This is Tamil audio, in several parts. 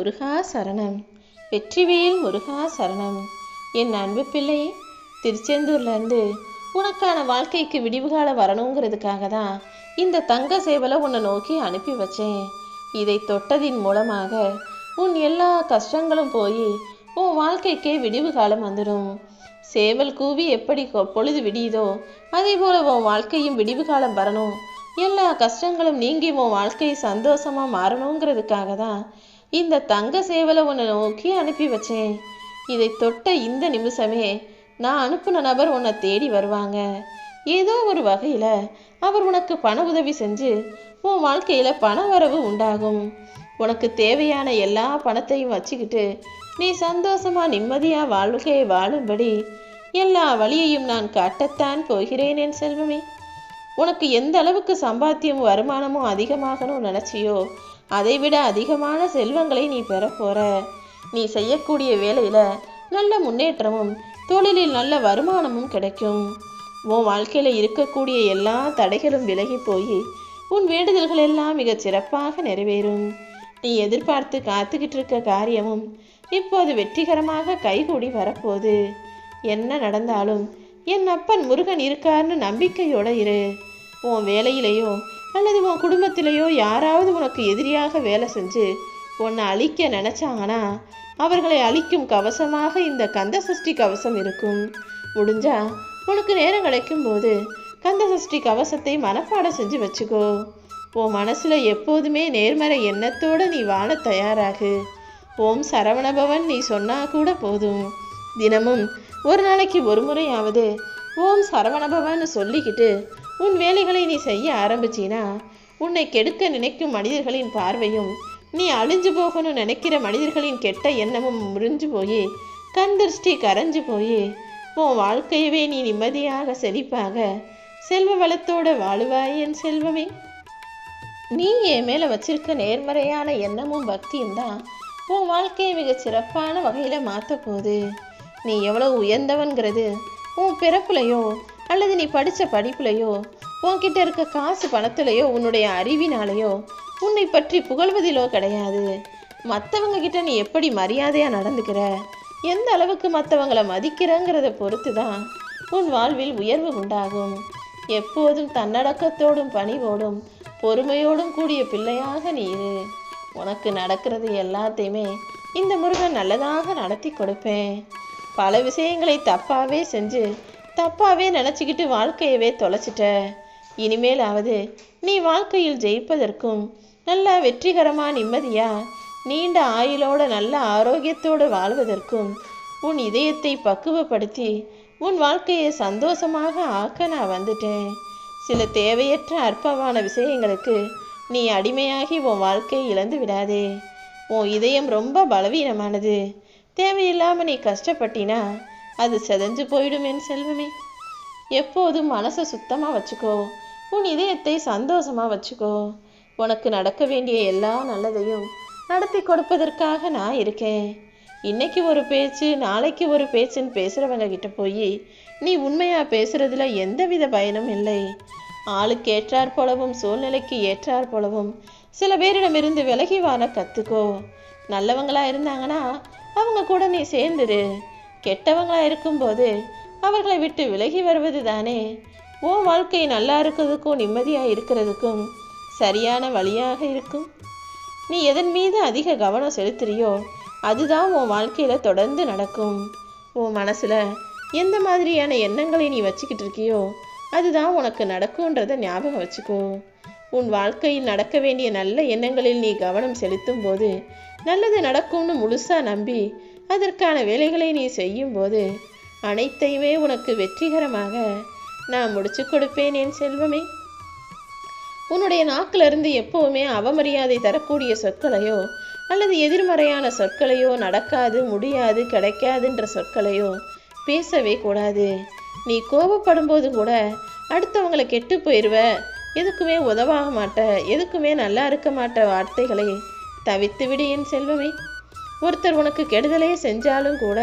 முருகா சரணம். வெற்றிவேல் முருகா சரணம். என் அன்பு பிள்ளை திருச்செந்தூர்லேருந்து உனக்கான வாழ்க்கைக்கு விடிவுகால வரணுங்கிறதுக்காக தான் இந்த தங்க சேவலை உன்னை நோக்கி அனுப்பி வச்சேன். இதை தொட்டதின் மூலமாக உன் எல்லா கஷ்டங்களும் போய் உன் வாழ்க்கைக்கே விடிவு காலம் வந்துடும். சேவல் கூவி எப்படி கொ- பொழுது விடியுதோ அதே போல உன் வாழ்க்கையும் விடிவு காலம் வரணும். எல்லா கஷ்டங்களும் நீங்கி உன் வாழ்க்கை சந்தோஷமா மாறணுங்கிறதுக்காக தான் இந்த தங்க சேவலை உன்னை நோக்கி அனுப்பி வச்சேன். இதை தொட்ட இந்த நிமிஷமே நான் அனுப்புன நபர் உன்னை தேடி வருவாங்க. ஏதோ ஒரு வகையில அவர் உனக்கு பண உதவி செஞ்சு உன் வாழ்க்கையில பண வரவு உண்டாகும். உனக்கு தேவையான எல்லா பணத்தையும் வச்சுக்கிட்டு நீ சந்தோஷமா நிம்மதியா வாழ்க்கையை வாழும்படி எல்லா வழியையும் நான் காட்டத்தான் போகிறேன் என் செல்வமே. உனக்கு எந்த அளவுக்கு சம்பாத்தியமும் வருமானமும் அதிகமாகணும்னு நினைச்சியோ அதை விட அதிகமான செல்வங்களை நீ பெற போற. நீ செய்யக்கூடிய வேலையில நல்ல முன்னேற்றமும் தொழிலில் நல்ல வருமானமும் கிடைக்கும். உன் வாழ்க்கையில இருக்கக்கூடிய எல்லா தடைகளும் விலகி போய் உன் வேண்டுதல்கள் எல்லாம் மிகச் சிறப்பாக நிறைவேறும். நீ எதிர்பார்த்து காத்துக்கிட்டு இருக்க காரியமும் இப்போது வெற்றிகரமாக கைகூடி வரப்போகுது. என்ன நடந்தாலும் என் அப்பன் முருகன் இருக்கார்னு நம்பிக்கையோட இரு. உன் வேலையிலேயோ அல்லது உன் குடும்பத்திலேயோ யாராவது உனக்கு எதிரியாக வேலை செஞ்சு உன்னை அழிக்க நினச்சாங்கன்னா அவர்களை அழிக்கும் கவசமாக இந்த கந்த சஷ்டி கவசம் இருக்கும். முடிஞ்சா உனக்கு நேரம் கிடைக்கும் போது கந்த சஷ்டி கவசத்தை மனப்பாடம் செஞ்சு வச்சுக்கோ. உன் மனசில் எப்போதுமே நேர்மறை எண்ணத்தோடு நீ வாழ தயாராகு. ஓம் சரவணபவன் நீ சொன்னா கூட போதும். தினமும் ஒரு நாளைக்கு ஒரு முறையாவது ஓம் சரவணபவன் சொல்லிக்கிட்டு உன் வேலைகளை நீ செய்ய ஆரம்பிச்சினா உன்னை கெடுக்க நினைக்கும் மனிதர்களின் பார்வையும் நீ அழிஞ்சு போகணும்னு நினைக்கிற மனிதர்களின் கெட்ட எண்ணமும் முறிஞ்சு போய் கந்திருஷ்டி கரைஞ்சு போய் உன் வாழ்க்கையவே நீ நிம்மதியாக செழிப்பாக செல்வ வளத்தோட வாழுவாய் என் செல்வமே. நீ என் மேலே வச்சிருக்க நேர்மறையான எண்ணமும் பக்தியும் தான் உன் வாழ்க்கையை மிகச் சிறப்பான வகையில் மாற்ற போகுது. நீ எவ்வளோ உயர்ந்தவன்கிறது உன் பிறப்புலையோ அல்லது நீ படித்த படிப்புலையோ உன்கிட்ட இருக்க காசு பணத்திலேயோ உன்னுடைய அறிவினாலேயோ உன்னை பற்றி புகழ்வதிலோ கிடையாது. மற்றவங்க கிட்ட நீ எப்படி மரியாதையாக நடந்துக்கிற? எந்த அளவுக்கு மற்றவங்கள மதிக்கிறங்கிறத பொறுத்து தான் உன் வாழ்வில் உயர்வு உண்டாகும். எப்போதும் தன்னடக்கத்தோடும் பணிவோடும் பொறுமையோடும் கூடிய பிள்ளையாக நீ இரு. உனக்கு நடக்கிறது எல்லாத்தையுமே இந்த முருகன் நல்லதாக நடத்தி கொடுப்பேன். பல விஷயங்களை தப்பாகவே செஞ்சு தப்பாகவே நினச்சிக்கிட்டு வாழ்க்கையவே தொலைச்சிட்ட. இனிமேலாவது நீ வாழ்க்கையில் ஜெயிப்பதற்கும் நல்லா வெற்றிகரமா நிம்மதியா நீண்ட ஆயுளோட நல்ல ஆரோக்கியத்தோடு வாழ்வதற்கும் உன் இதயத்தை பக்குவப்படுத்தி உன் வாழ்க்கையை சந்தோஷமாக ஆக்க நான் வந்துட்டேன். சில தேவையற்ற அற்பமான விஷயங்களுக்கு நீ அடிமையாகி உன் வாழ்க்கையை இழந்து விடாதே. உன் இதயம் ரொம்ப பலவீனமானது. தேவையில்லாம நீ கஷ்டப்பட்டினா அது செதஞ்சு போயிடும் என் செல்வமே. எப்போதும் மனசை சுத்தமாக வச்சுக்கோ. உன் இதயத்தை சந்தோஷமா வச்சுக்கோ. உனக்கு நடக்க வேண்டிய எல்லா நல்லதையும் நடத்தி கொடுப்பதற்காக நான் இருக்கேன். இன்னைக்கு ஒரு பேச்சு நாளைக்கு ஒரு பேச்சுன்னு பேசுறவங்க கிட்ட போய் நீ உண்மையா பேசுறதுல எந்தவித பயனும் இல்லை. ஆளுக்கு ஏற்றாற் போலவும் சூழ்நிலைக்கு ஏற்றாற் போலவும் சில பேரிடமிருந்து விலகி வாழ கத்துக்கோ. நல்லவங்களா இருந்தாங்கன்னா அவங்க கூட நீ சேர்ந்துரு. கெட்டவங்களா இருக்கும்போது அவர்களை விட்டு விலகி வருவது தானே. உன் வாழ்க்கை நல்லா இருக்கிறதுக்கும் நிம்மதியாக இருக்கிறதுக்கும் சரியான வழியாக இருக்கும். நீ எதன் மீது அதிக கவனம் செலுத்துறியோ அதுதான் உன் வாழ்க்கையில் தொடர்ந்து நடக்கும். உன் மனசில் எந்த மாதிரியான எண்ணங்களை நீ வச்சுக்கிட்டு இருக்கியோ அதுதான் உனக்கு நடக்கும்ன்றத ஞாபகம் வச்சுக்கோ. உன் வாழ்க்கையில் நடக்க வேண்டிய நல்ல எண்ணங்களில் நீ கவனம் செலுத்தும் போது நல்லது நடக்கும்னு முழுசாக நம்பி அதற்கான வேலைகளை நீ செய்யும் போது அனைத்தையுமே உனக்கு வெற்றிகரமாக நான் முடிச்சு கொடுப்பேன் என் செல்வமே. உன்னுடைய நாக்கிலிருந்து எப்போவுமே எப்பவுமே அவமரியாதை தரக்கூடிய சொற்களையோ அல்லது எதிர்மறையான சொற்களையோ நடக்காது முடியாது கிடைக்காதுன்ற சொற்களையோ பேசவே கூடாது. நீ கோபப்படும் போது கூட அடுத்தவங்களை கெட்டு போயிடுவ எதுக்குமே உதவாக மாட்ட எதுக்குமே நல்லா இருக்க மாட்ட வார்த்தைகளை தவித்து விடு என் செல்வமே. ஒருத்தர் உனக்கு கெடுதலே செஞ்சாலும் கூட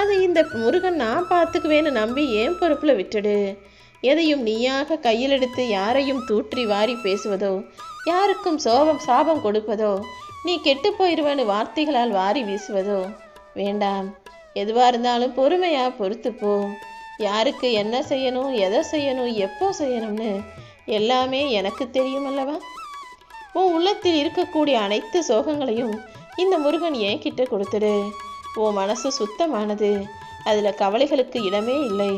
அதை இந்த முருகன் நான் பார்த்துக்குவேன்னு நம்பி ஏன் பொறுப்பில் விட்டுடு? எதையும் நீயாக கையில் எடுத்து யாரையும் தூற்றி வாரி பேசுவதோ? யாருக்கும் சோபம் சாபம் கொடுப்பதோ? நீ கெட்டு போயிடுவேன்னு வார்த்தைகளால் வாரி வீசுவதோ? வேண்டாம். எதுவாக இருந்தாலும் பொறுமையாக பொறுத்துப்போ யாருக்கு என்ன செய்யணும் எதை செய்யணும் எப்போ செய்யணும்னு எல்லாமே எனக்கு தெரியும் அல்லவா? உன் உள்ளத்தில் இருக்கக்கூடிய அனைத்து சோகங்களையும் இந்த முருகன் என்கிட்ட கொடுத்துடு. உன் மனசு சுத்தமானது. அதில் கவலைகளுக்கு இடமே இல்லை.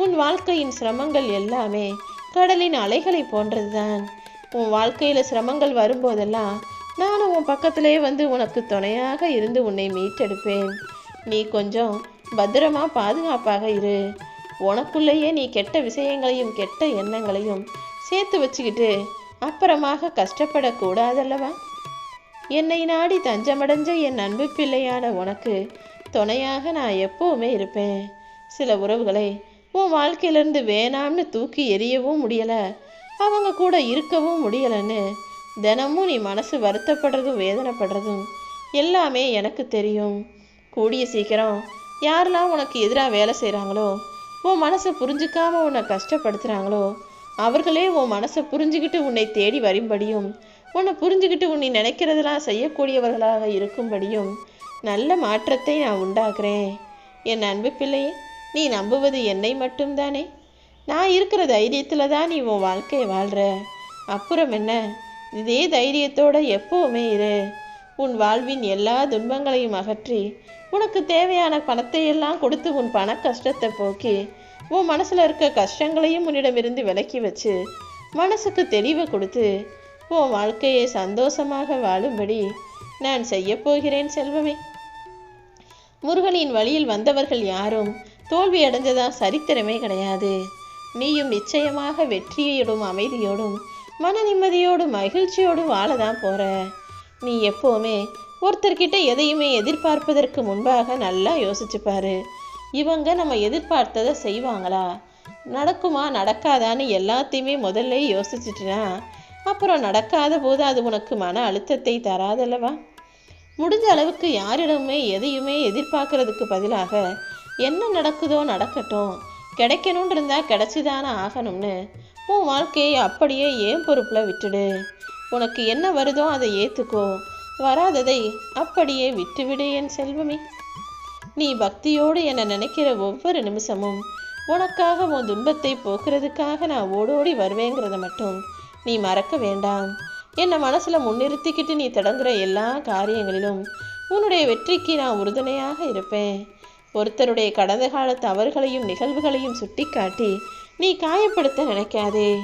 உன் வாழ்க்கையின் சிரமங்கள் எல்லாமே கடலின் அலைகளை போன்றதுதான். உன் வாழ்க்கையில் சிரமங்கள் வரும்போதெல்லாம் நானும் உன் பக்கத்திலே வந்து உனக்கு துணையாக இருந்து உன்னை மீட்டெடுப்பேன். நீ கொஞ்சம் பத்திரமா பாதுகாப்பாக இரு. உனக்குள்ளேயே நீ கெட்ட விஷயங்களையும் கெட்ட எண்ணங்களையும் சேர்த்து வச்சுக்கிட்டு அப்புறமாக கஷ்டப்படக்கூடாதல்லவா? என்னை நாடி தஞ்சமடைஞ்ச என் அன்பு பிள்ளையான உனக்கு துணையாக நான் எப்பவுமே இருப்பேன். சில உறவுகளை உன் வாழ்க்கையிலேருந்து வேணாம்னு தூக்கி எறியவும் முடியலை. அவங்க கூட இருக்கவும் முடியலைன்னு தினமும் நீ மனசு வருத்தப்படுறதும் வேதனைப்படுறதும் எல்லாமே எனக்கு தெரியும். கூடிய சீக்கிரம் யாரெல்லாம் உனக்கு எதிராக வேலை செய்கிறாங்களோ உன் மனசை புரிஞ்சுக்காம உன்னை கஷ்டப்படுத்துகிறாங்களோ அவர்களே உன் மனசை புரிஞ்சுக்கிட்டு உன்னை தேடி வரும்படியும் உன்னை புரிஞ்சுக்கிட்டு உன்னை நினைக்கிறதெல்லாம் செய்யக்கூடியவர்களாக இருக்கும்படியும் நல்ல மாற்றத்தை நான் உண்டாக்குறேன். என் அன்பு பிள்ளையே நீ நம்புவது என்னை மட்டும்தானே? நான் இருக்கிற தைரியத்தில் தான் நீ உன் வாழ்க்கையை வாழ்கிற அப்புறம் என்ன? இதே தைரியத்தோட எப்போவுமே இரு. உன் வாழ்வின் எல்லா துன்பங்களையும் அகற்றி உனக்கு தேவையான பணத்தை எல்லாம் கொடுத்து உன் பண கஷ்டத்தை போக்கி உன் மனசில் இருக்க கஷ்டங்களையும் உன்னிடமிருந்து விலக்கி வச்சு மனசுக்கு தெளிவை கொடுத்து உன் வாழ்க்கையை சந்தோஷமாக வாழும்படி நான் செய்யப்போகிறேன் செல்வமே. முருகனின் வழியில் வந்தவர்கள் யாரும் தோல்வி அடைஞ்சதா சரித்திரமே கிடையாது. நீயும் நிச்சயமாக வெற்றியோடும் அமைதியோடும் மன நிம்மதியோடும் மகிழ்ச்சியோடும் வாழதான் போற. நீ எப்போவுமே ஒருத்தர்கிட்ட எதையுமே எதிர்பார்ப்பதற்கு முன்பாக நல்லா யோசிச்சுப்பாரு இவங்க நம்ம எதிர்பார்த்ததை செய்வாங்களா? நடக்குமா நடக்காதான்னு எல்லாத்தையுமே முதல்ல யோசிச்சுட்டுனா அப்புறம் நடக்காத போது அது உனக்கு மன அழுத்தத்தை தராதல்லவா? முடிஞ்ச அளவுக்கு யாரிடமுமே எதையுமே எதிர்பார்க்கறதுக்கு பதிலாக என்ன நடக்குதோ நடக்கட்டும். கிடைக்கணும்னு இருந்தால் கிடைச்சிதானே ஆகணும்னு. உன் வாழ்க்கையை அப்படியே ஏன் பொறுப்பில் விட்டுடு? உனக்கு என்ன வருதோ அதை ஏற்றுக்கோ வராததை அப்படியே விட்டுவிடு என் செல்வமே. நீ பக்தியோடு என்னை நினைக்கிற ஒவ்வொரு நிமிஷமும் உனக்காக உன் துன்பத்தை போக்குறதுக்காக நான் ஓடோடி வருவேங்கிறத மட்டும் நீ மறக்க வேண்டாம். என்னை மனசில் முன்னிறுத்திக்கிட்டு நீ தொடங்குற எல்லா காரியங்களிலும் உன்னுடைய வெற்றிக்கு நான் உறுதுணையாக இருப்பேன். ஒருத்தருடைய கடந்த கால தவறுகளையும் நிகழ்வுகளையும் சுட்டிக்காட்டி நீ காயப்படுத்த நினைக்காதே.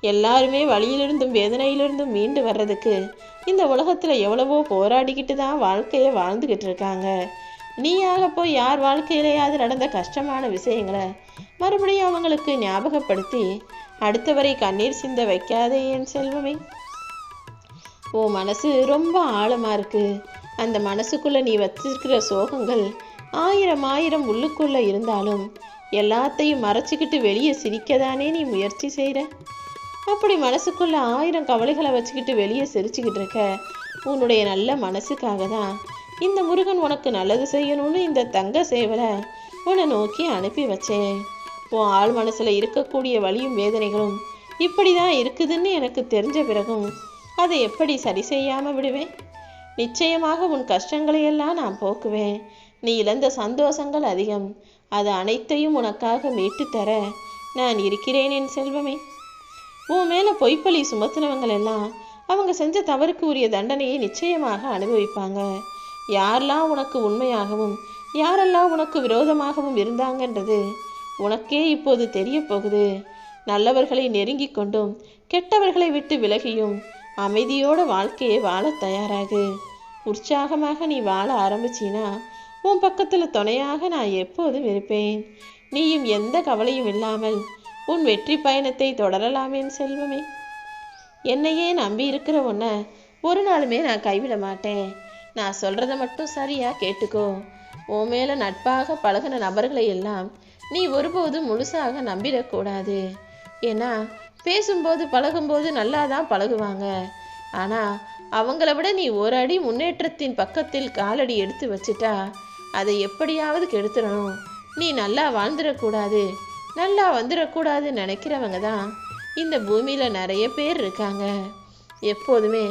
எல்லாருமே வழியிலிருந்தும் வேதனையிலிருந்தும் மீண்டு வர்றதுக்கு இந்த உலகத்தில் எவ்வளவோ போராடிக்கிட்டு தான் வாழ்க்கையை வாழ்ந்துக்கிட்டு இருக்காங்க நீயாக போய் யார் வாழ்க்கையிலேயாவது நடந்த கஷ்டமான விஷயங்களை மறுபடியும் அவங்களுக்கு ஞாபகப்படுத்தி அடுத்தவரை கண்ணீர் சிந்த வைக்காதே என் செல்வமே. ஓ மனசு ரொம்ப ஆழமா இருக்கு. அந்த மனசுக்குள்ள நீ வச்சிருக்கிற சோகங்கள் ஆயிரம் ஆயிரம் உள்ளுக்குள்ள இருந்தாலும் எல்லாத்தையும் மறைச்சிக்கிட்டு வெளியே சிரிக்கதானே நீ முயற்சி செய்கிற அப்படி மனசுக்குள்ள ஆயிரம் கவலைகளை வச்சுக்கிட்டு வெளியே சிரிச்சுக்கிட்டு இருக்க உன்னுடைய நல்ல மனசுக்காக தான் இந்த முருகன் உனக்கு நல்லது செய்யணும்னு இந்த தங்க சேவலை உன்னை நோக்கி அனுப்பி வச்சேன். உன் ஆள் மனசுல இருக்கக்கூடிய வலியும் வேதனைகளும் இப்படி தான் இருக்குதுன்னு எனக்கு தெரிஞ்ச பிறகும் அதை எப்படி சரி செய்யாமல் விடுவேன்? நிச்சயமாக உன் கஷ்டங்களையெல்லாம் நான் போக்குவேன். நீ இழந்த சந்தோஷங்கள் அதிகம். அது அனைத்தையும் உனக்காக மீட்டு தர நான் இருக்கிறேன் என் செல்வமே. உன் மேல பொய்ப்பழி சுமத்தினவங்கள் எல்லாம் அவங்க செஞ்ச தவறுக்கு உரிய தண்டனையை நிச்சயமாக அனுபவிப்பாங்க. யாரெல்லாம் உனக்கு உண்மையாகவும் யாரெல்லாம் உனக்கு விரோதமாகவும் இருந்தாங்கன்றது உனக்கே இப்போது தெரிய போகுது. நல்லவர்களை நெருங்கிக் கொண்டும் கெட்டவர்களை விட்டு விலகியும் அமைதியோட வாழ்க்கையை வாழ தயாராகு. உற்சாகமாக நீ வாழ ஆரம்பிச்சின்னா உன் பக்கத்தில் துணையாக நான் எப்போதும் இருப்பேன். நீயும் எந்த கவலையும் இல்லாமல் உன் வெற்றி பயணத்தை தொடரலாமேன் செல்வமே. என்னையே நம்பி இருக்கிற உன்னை ஒரு நாளுமே நான் கைவிட மாட்டேன். நான் சொல்கிறத மட்டும் சரியாக கேட்டுக்கோ. உன் மேலே நட்பாக பழகின நபர்களை எல்லாம் நீ ஒருபோதும் முழுசாக நம்பிடக்கூடாது. ஏன்னா பேசும்போது பழகும்போது நல்லா தான் பழகுவாங்க. ஆனால் அவங்கள விட நீ ஒரு அடி முன்னேற்றத்தின் பக்கத்தில் காலடி எடுத்து வச்சுட்டா அதை எப்படியாவது கெடுத்துடணும் நீ நல்லா வாழ்ந்துடக்கூடாது. நல்லா வந்துடக்கூடாதுன்னு நினைக்கிறவங்க தான் இந்த பூமியில் நிறைய பேர் இருக்காங்க. எப்போதுமே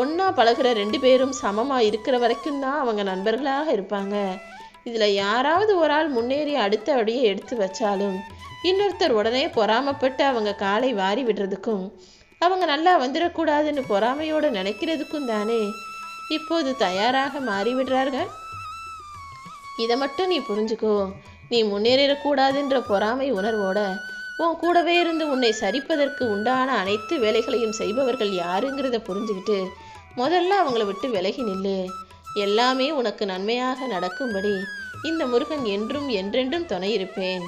ஒன்றா பழகுற ரெண்டு பேரும் சமமாக இருக்கிற வரைக்கும் தான் அவங்க நண்பர்களாக இருப்பாங்க. இதில் யாராவது ஒரு ஆள் முன்னேறி அடுத்த வழியை எடுத்து வச்சாலும் இன்னொருத்தர் உடனே பொறாமப்பட்டு அவங்க காலை வாரி விடுறதுக்கும் அவங்க நல்லா வந்துடக்கூடாதுன்னு பொறாமையோடு நினைக்கிறதுக்கும் தானே இப்போது தயாராக மாறிவிடுறார்கள்? இதை மட்டும் நீ புரிஞ்சுக்கோ. நீ முன்னேறிடக்கூடாதுன்ற பொறாமை உணர்வோட உன் கூடவே இருந்து உன்னை சரிப்பதற்கு உண்டான அனைத்து வேலைகளையும் செய்பவர்கள் யாருங்கிறத புரிஞ்சுக்கிட்டு முதல்ல அவங்கள விட்டு விலகி நில்லு. எல்லாமே உனக்கு நன்மையாக நடக்கும்படி இந்த முருகன் என்றும் என்றென்றும் துணை இருப்பேன்